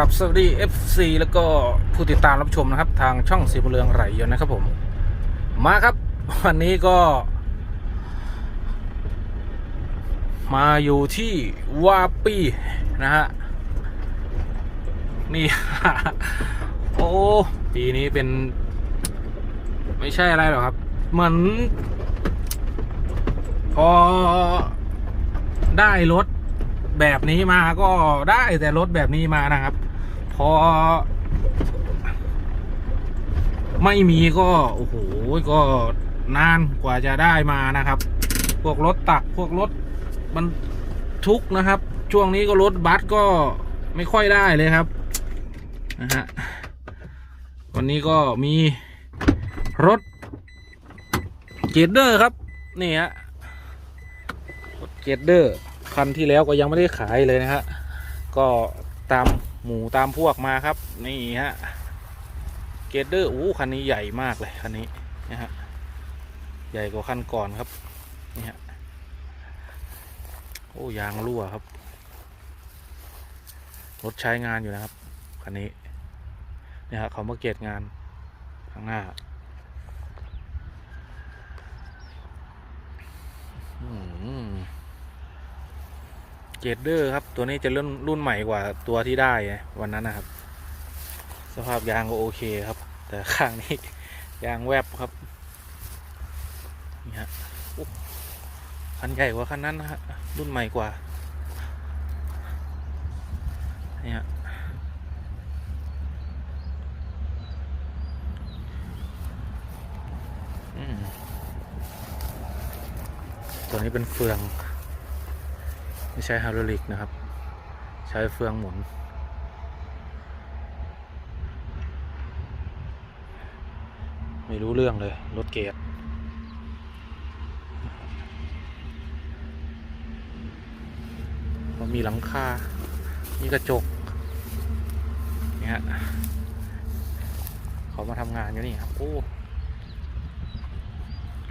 ครับสวัสดี FC แล้วก็ผู้ติดตามรับชมนะครับ ทางช่องสีบุเรืองไหลยนนะครับผม มาครับ วันนี้ก็ มาอยู่ที่วาปีนะฮะ นี่ โอ้ ปีนี้เป็น ไม่ใช่อะไรหรอกครับ เหมือน พอได้รถ แบบนี้มาก็ได้แต่รถแบบนี้มานะครับ พอ ไม่มีก็โอ้โหก็นานกว่าจะได้มานะครับ พวกรถตักพวกรถมันทุกนะครับ ช่วงนี้ก็รถบัสก็ไม่ค่อยได้เลยครับนะฮะวันนี้ก็มีรถเกตเดอร์ครับ นี่ฮะรถเกตเดอร์ คันที่แล้วก็ยังไม่ได้ขายเลยนะฮะก็ตามหมูตามพวกมาครับ นี่ฮะเกตเดอร์อู้คันนี้ใหญ่มากเลยคันนี้นะฮะใหญ่กว่าคันก่อนครับนี่ฮะโอ้ยางรั่วครับรถใช้งานอยู่นะครับคันนี้นี่ฮะเขามาเกตงานข้างหน้าอืม เจดเดอร์ครับ ตัวนี้จะรุ่นรุ่นใหม่กว่าตัวที่ได้วันนั้นนะครับ สภาพยางก็โอเคครับ แต่ข้างนี้ยางแวบครับนี่ฮะโอ้คันใหญ่กว่าคันนั้นนะฮะรุ่นใหม่กว่าเนี่ฮะอืมตัวนี้เป็นเฟือง ไม่ใช่ฮดรอลิกนะครับ ใช้เฟืองหมุน ไม่รู้เรื่องเลย รถเกียร์มีหลังคา มีกระจก นี่ฮะเขามาทำงานอยู่นี่ครับ โอ้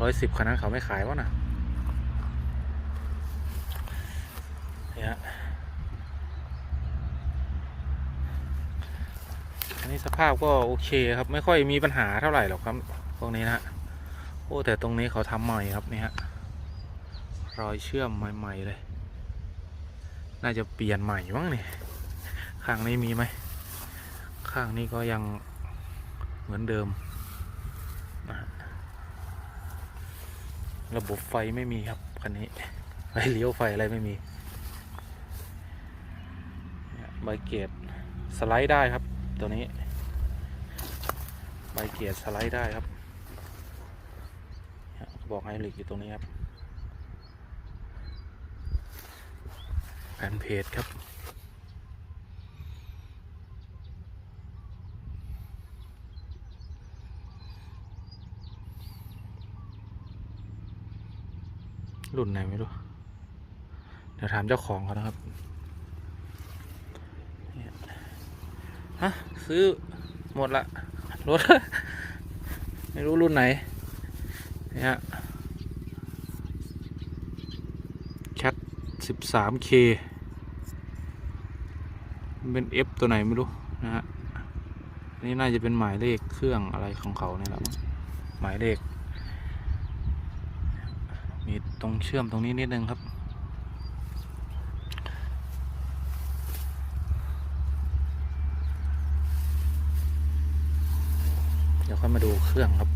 ร้อยสิบคันนั้นเขาไม่ขายวะน่ะ นี่ฮะอันนี้สภาพก็โอเคครับไม่ค่อยมีปัญหาเท่าไหร่หรอกครับพวกนี้นะฮะโอ้แต่ตรงนี้เขาทำใหม่ครับนี่ฮะรอยเชื่อมใหม่ๆเลย น่าจะเปลี่ยนใหม่มั้งนี่ข้างนี้มีไหมข้างนี้ก็ยังเหมือนเดิมระบบไฟไม่มีครับคันนี้ไฟเลี้ยวไฟอะไรไม่มี ใบเกตสไลด์ได้ครับ ตัวนี้ ใบเกตสไลด์ได้ครับ บอกไฮลิกอยู่ตรงนี้ครับ แผ่นเพจครับรุ่นไหนไม่รู้ เดี๋ยวถามเจ้าของเขานะครับ ฮะ ซื้อหมดละ รถ ไม่รู้รุ่นไหน นี่ฮะชัดสิบสามเคเป็น F ตัวไหนไม่รู้ นะฮะ นี่น่าจะเป็นหมายเลขเครื่องอะไรของเขาเนี่ยแหละหมายเลข มีตรงเชื่อมตรงนี้นิดนึงครับ เดี๋ยวค่อยมาดู เครื่องครับ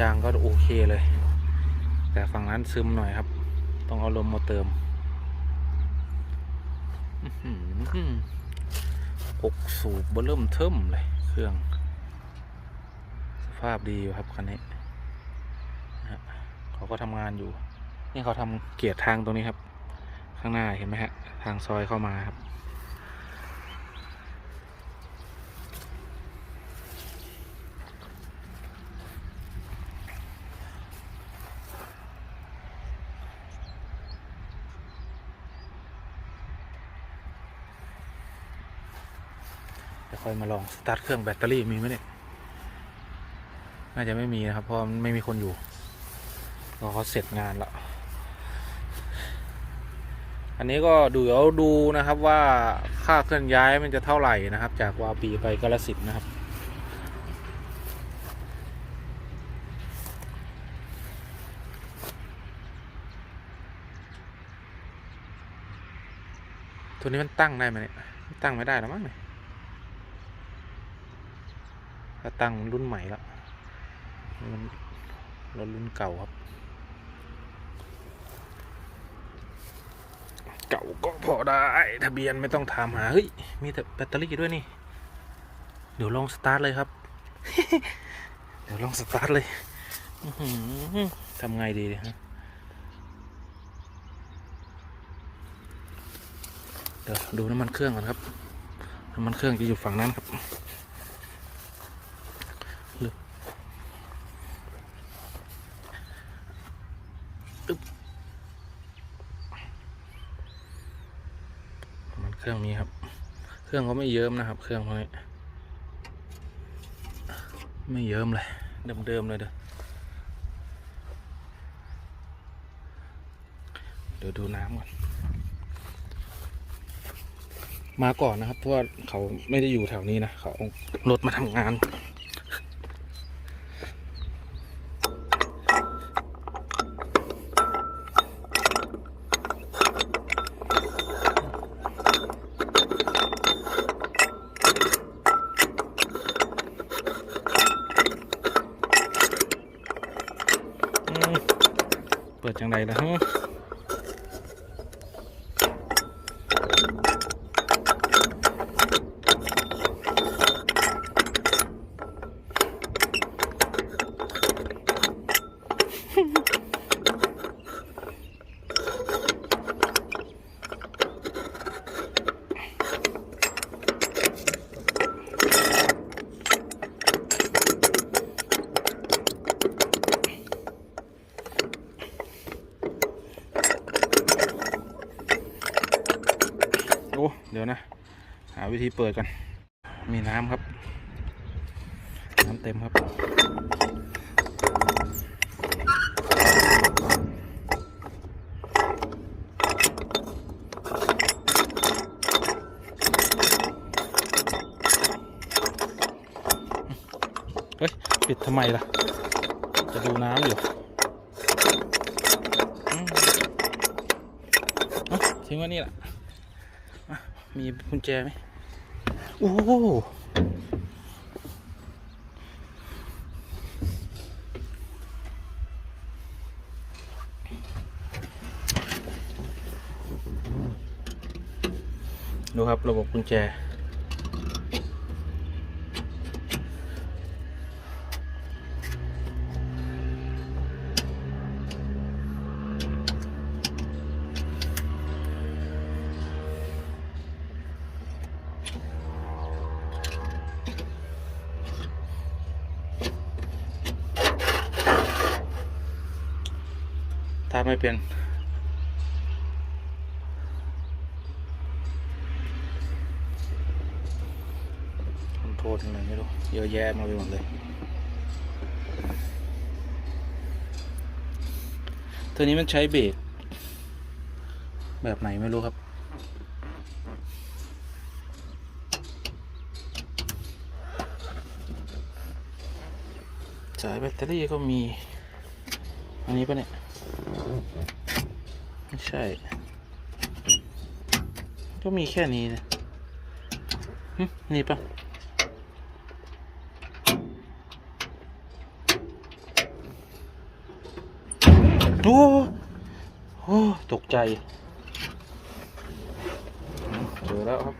ยางก็โอเคเลย แต่ฝั่งนั้นซึมหน่อยครับ ต้องเอาลมมาเติมหกสูบเบอร์เริ่มเทิมเลย เครื่อง สภาพดีอยู่ครับคันนี้เขาก็ทำงานอยู่ นี่เขาทำเกียร์ทางตรงนี้ครับ ข้างหน้าเห็นไหมฮะ ทางซอยเข้ามาครับ เดี๋ยวค่อยมาลองสตาร์ทเครื่องแบตเตอรี่มีไหมเนี่ย น่าจะไม่มีนะครับ เพราะมันไม่มีคนอยู่รอเขาเสร็จงานแล้วอันนี้ก็ดูเดี๋ยวดูนะครับว่าค่าเคลื่อนย้ายมันจะเท่าไหร่นะครับ จากวาปีไปกาลสินนะครับ ตัวนี้มันตั้งได้ไหมเนี่ยตั้งไม่ได้แล้วมั้งเนี่ย ถ้าตั้งรุ่นใหม่แล้วมันรถรุ่นเก่าครับ เก่าก็พอได้ทะเบียนไม่ต้องถามหา เฮ้ย มีแต่แบตเตอรี่ด้วยนี่ เดี๋ยวลองสตาร์ทเลยครับ เดี๋ยวลองสตาร์ทเลยทำไงดีฮะเดี๋ยวดูน้ำมันเครื่องก่อนครับ น้ำมันเครื่องจะอยู่ฝั่งนั้นครับ มันเครื่องนี้ครับ เครื่องเขาไม่เยิ้มนะครับ เครื่องพวกนี้ไม่เยิ้มเลย เดิมๆเลยเด้อเดี๋ยวดูน้ำก่อน มาก่อนนะครับ เพราะว่าเขาไม่ได้อยู่แถวนี้นะ เขาเอารถมาทำงาน อืมเปิดจังไร นะฮะโอ้ เดี๋ยวนะ หาวิ ธีเปิดกัน มีน้ำครับ น้ำเต็มครับ เฮ้ย ปิดทำไมล่ะ จะดูน้ำอยู่เอ้าทิ้งไว้นี่แหละอะมีกุญแจไหม โอ้ดูครับระบบกุญแจ เป็น คอนโทรลอะไรไม่รู้ เยอะแยะมาไปหมดเลย ตัวนี้มันใช้เบรกแบบไหนไม่รู้ครับสายแบตเตอรี่ก็มี อันนี้ปะเนี่ย ไม่ใช่ ก็มีแค่นี้นะนี่ปะโอ้โอ้ตกใจ เจอแล้วครับ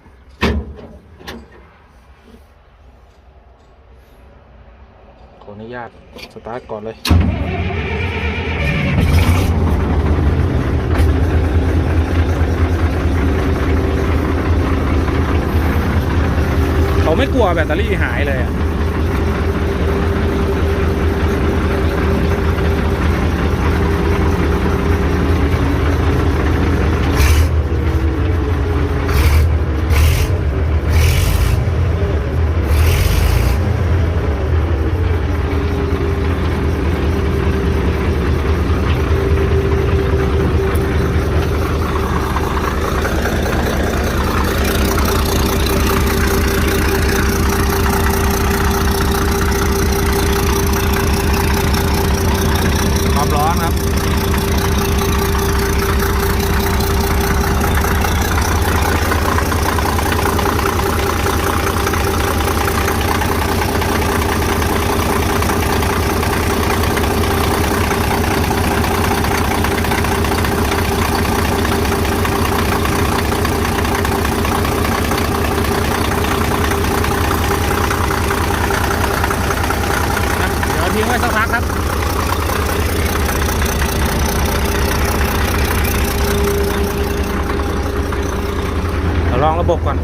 ขออนุญาต สตาร์ทก่อนเลย เขา ไม่กลัวแบตเตอรี่หายเลย ทิ้งไว้สักพักครับลองระบบก่อน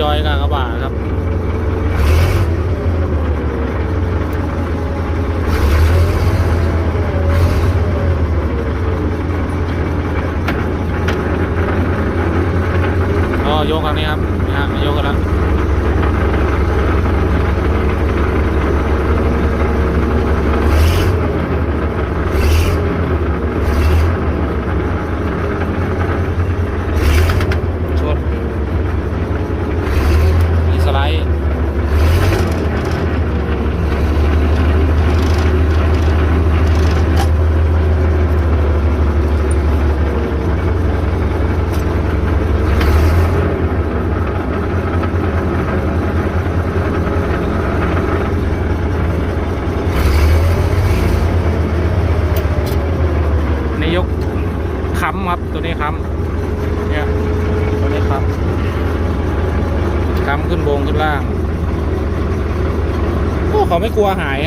ย้อยกากระบะครับ อ๋อยกทางนี้ครับนะฮะยกกันแล้ว ชนมีสไลด์ นี่ยกค้ำครับ ตัวนี้ค้ำเนี่ย ตัวนี้ค้ำค้ำขึ้นบงขึ้นล่าง โอ้ เขาไม่กลัวหาย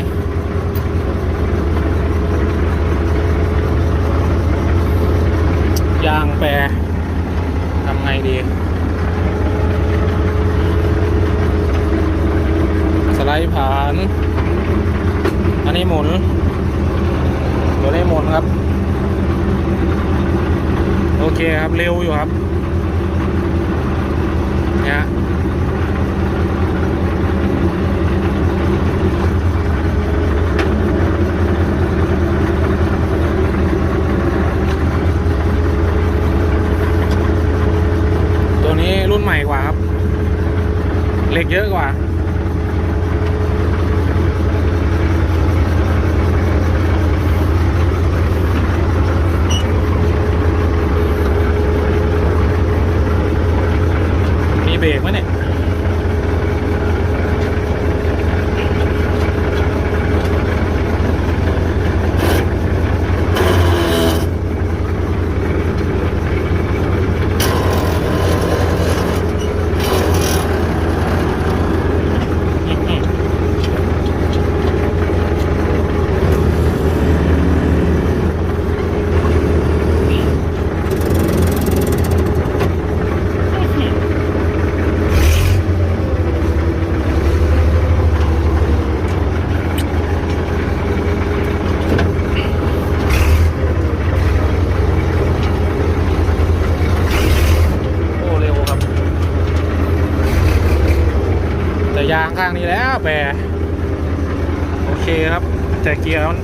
ยางแปรทำไงดี สไลด์ผ่าน อันนี้หมุน ตัวนี้หมุนครับ โอเคครับ เร็วอยู่ครับเนี่ย แปรโอเคครับ แต่เกียร์มัน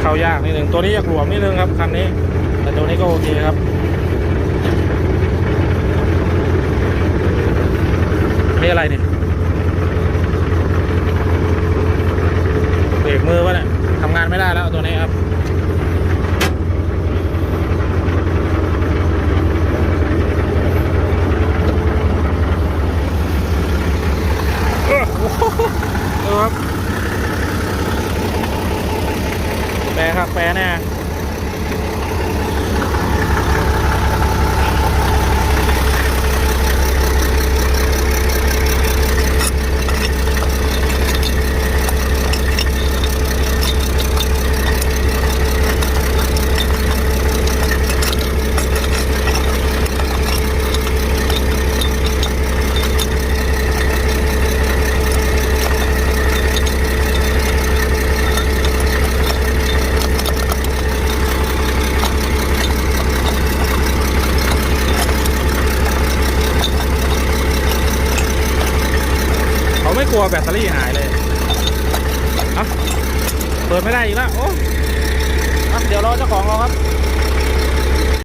เข้ายากนิดหนึ่งตัวนี้อยากหลวมนิดนึงครับคันนี้ แต่ตัวนี้ก็โอเคครับนี่อะไรเนี่ย